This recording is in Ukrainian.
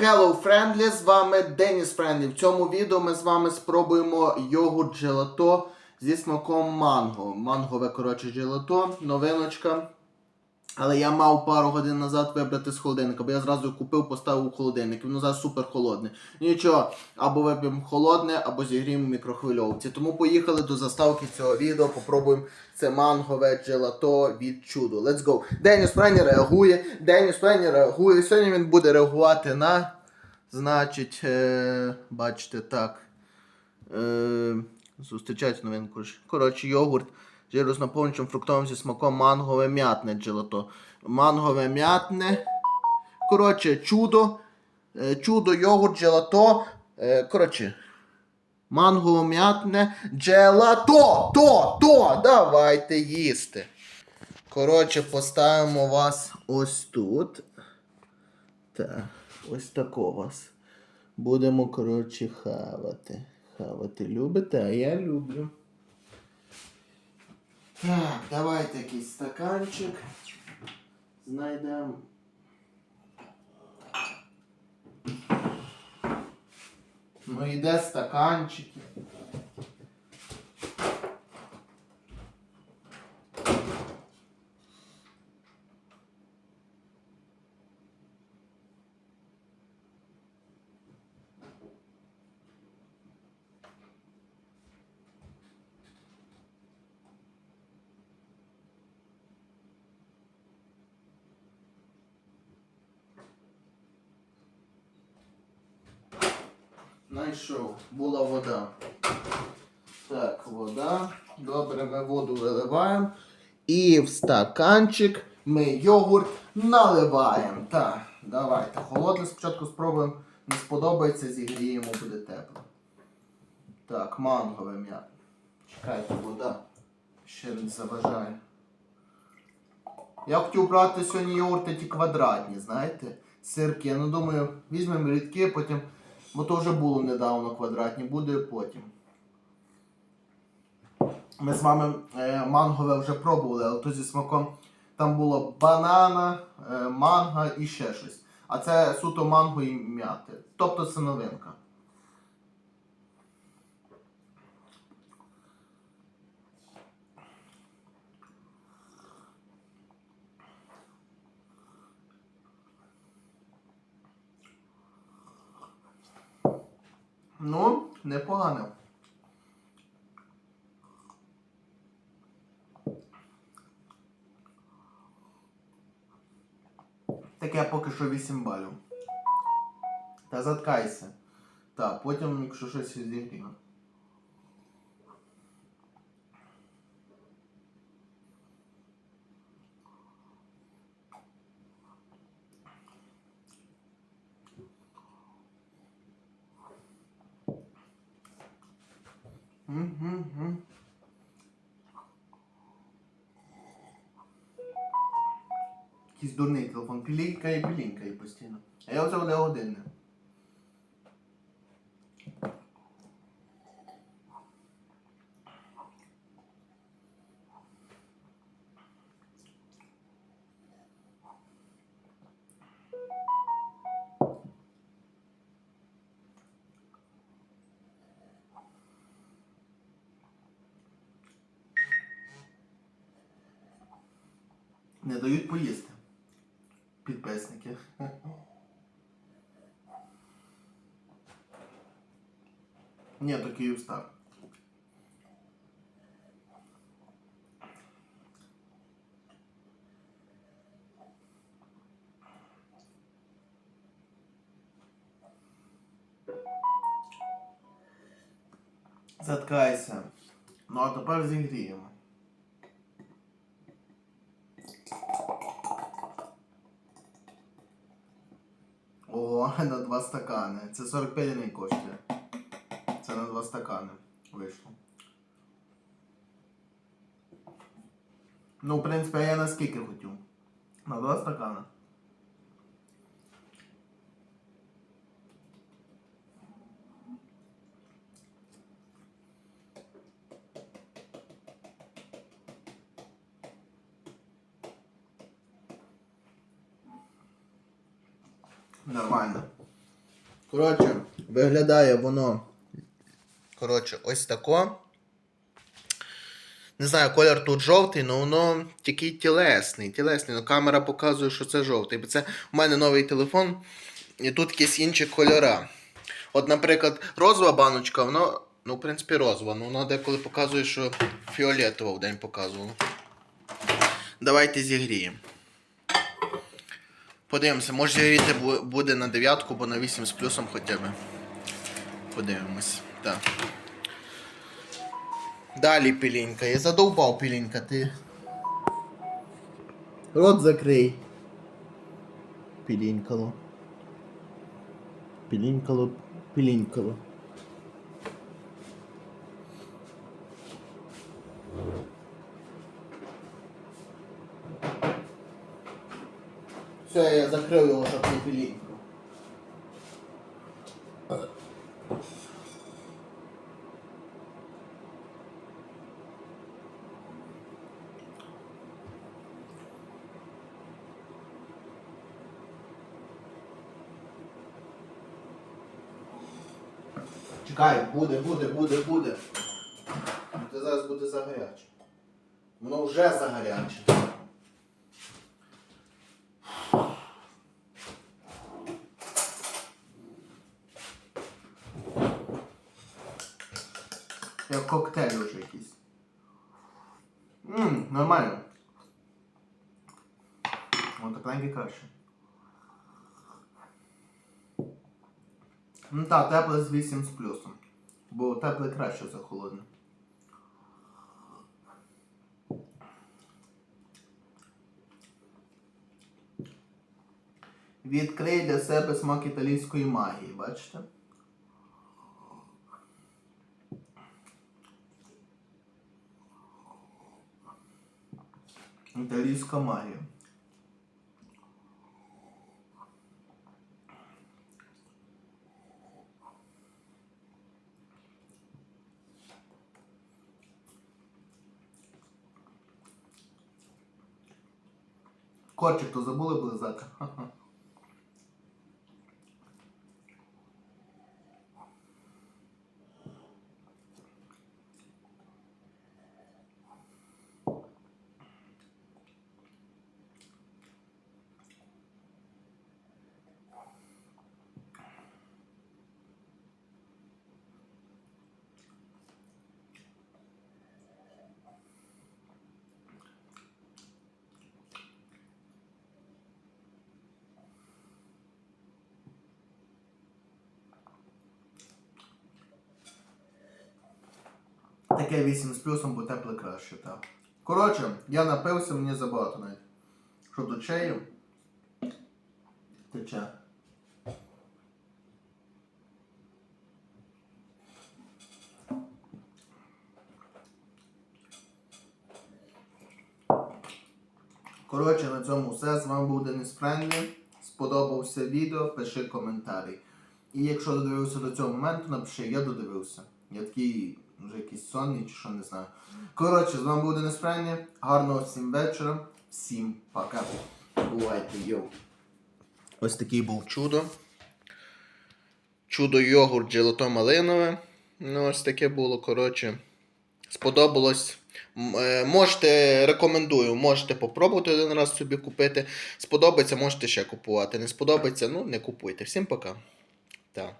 Hello Friendly, з вами Деніс Френдлі. В цьому відео ми з вами спробуємо йогурт джелато зі смаком манго. Мангове, коротше, джелато, новиночка. Але я мав пару годин назад вибрати з холодильника, бо я зразу купив, поставив у холодильник. Воно зараз супер холодне. Нічого, або вип'ємо холодне, або зігріємо мікрохвильовці. Тому поїхали до заставки цього відео, попробуємо це мангове джелато від чуду. Let's go. Деніс Френі реагує. Деніс Френі реагує. Сьогодні він буде реагувати на. Значить, е, бачите, так. Е, зустрічається новинку. Коротше, йогурт жиру з фруктовим зі смаком мангове м'ятне джелато. Мангове м'ятне. Коротше, чудо. Е, чудо, йогурт, джелато. Е, коротше. Манго м'ятне джелато! То! То! Давайте їсти. Коротше, поставимо вас ось тут. Так, ось тако вас. Будемо, коротше, хавати. Хавати любите, а я люблю. Так, давайте якийсь стаканчик. Знайдемо. Ну і де стаканчики? Знайшов, була вода. Так, вода. Добре, ми воду виливаємо. І в стаканчик ми йогурт наливаємо. Так, давайте. Холодне спочатку спробуємо. Не сподобається, зігріємо, буде тепло. Так, мангове м'ясо. Чекайте, вода. Ще не заважає. Я хотів брати сьогодні йогурти ті квадратні, знаєте? Сирки. Ну думаю, візьмемо рідки, потім. Бо то вже було недавно квадратні, буде потім. Ми з вами е, мангове вже пробували, але то зі смаком там було банана, е, манго і ще щось. А це суто манго і м'яти. Тобто це новинка. Ну, непогано. Таке поки що 8 балів. Та заткайся. Так, потім, якщо щось зігріє. Угу. Якийсь дурний телефон. Пілінкає, пілінкає постійно. А я оце одне годинне. Не дають поїсти. Підписники. Ні, то Київстар. Заткайся. Ну а тепер зігріємо. На два стакани. Це 45 гривень коштує. Це на два стакани вийшло. Ну, в принципі, я на скільки хотів? На два стакани. Нормально. Коротше, виглядає воно. Коротше, ось тако. Не знаю, колір тут жовтий, але воно такий тілесний. тілесний. Ну, камера показує, що це жовтий. Бо це у мене новий телефон, і тут якісь інші кольора. От, наприклад, розова баночка, воно, ну, в принципі, розова, але воно деколи показує, що фіолетово в день показувало. Давайте зігріємо. Подивимося, може зігріти буде на дев'ятку, бо на 8 з плюсом хоча б. Подивимось. Так. Далі пілінька. Я задовбав пілінька, ти. Рот закрий. Пілінькало. Пілінькало, пілінькало. Все, я закрив його, щоб не піліньку. Чекай, буде, буде, буде, буде. Це зараз буде загаряче. Воно вже загаряче. Як коктейль уже якийсь. Ммм, нормально. О, тепленький краще. Ну так, тепле з 8 з плюсом. Бо тепле краще за холодне. Відкрий для себе смак італійської магії, бачите? Італійська магія. Корчик, то забули були Ха-ха. Таке 8 з плюсом, бо тепле краще, так. Коротше, я напився, мені забагато навіть. Що до чаю? Тече. Коротше, на цьому все. З вами був Денис Френлі. Сподобався відео, пиши коментарі. І якщо додивився до цього моменту, напиши, я додивився. Я такий вже якийсь сонний чи що не знаю. Коротше, з вами був Денис Френлі. Гарного всім вечора. Всім пока. Бувайте, йоу. Ось такий був чудо. Чудо йогурт джелато малинове. Ну, ось таке було, коротше. Сподобалось. Е, Можете, рекомендую, можете попробувати один раз собі купити. Сподобається, можете ще купувати. Не сподобається, ну не купуйте. Всім пока. Так.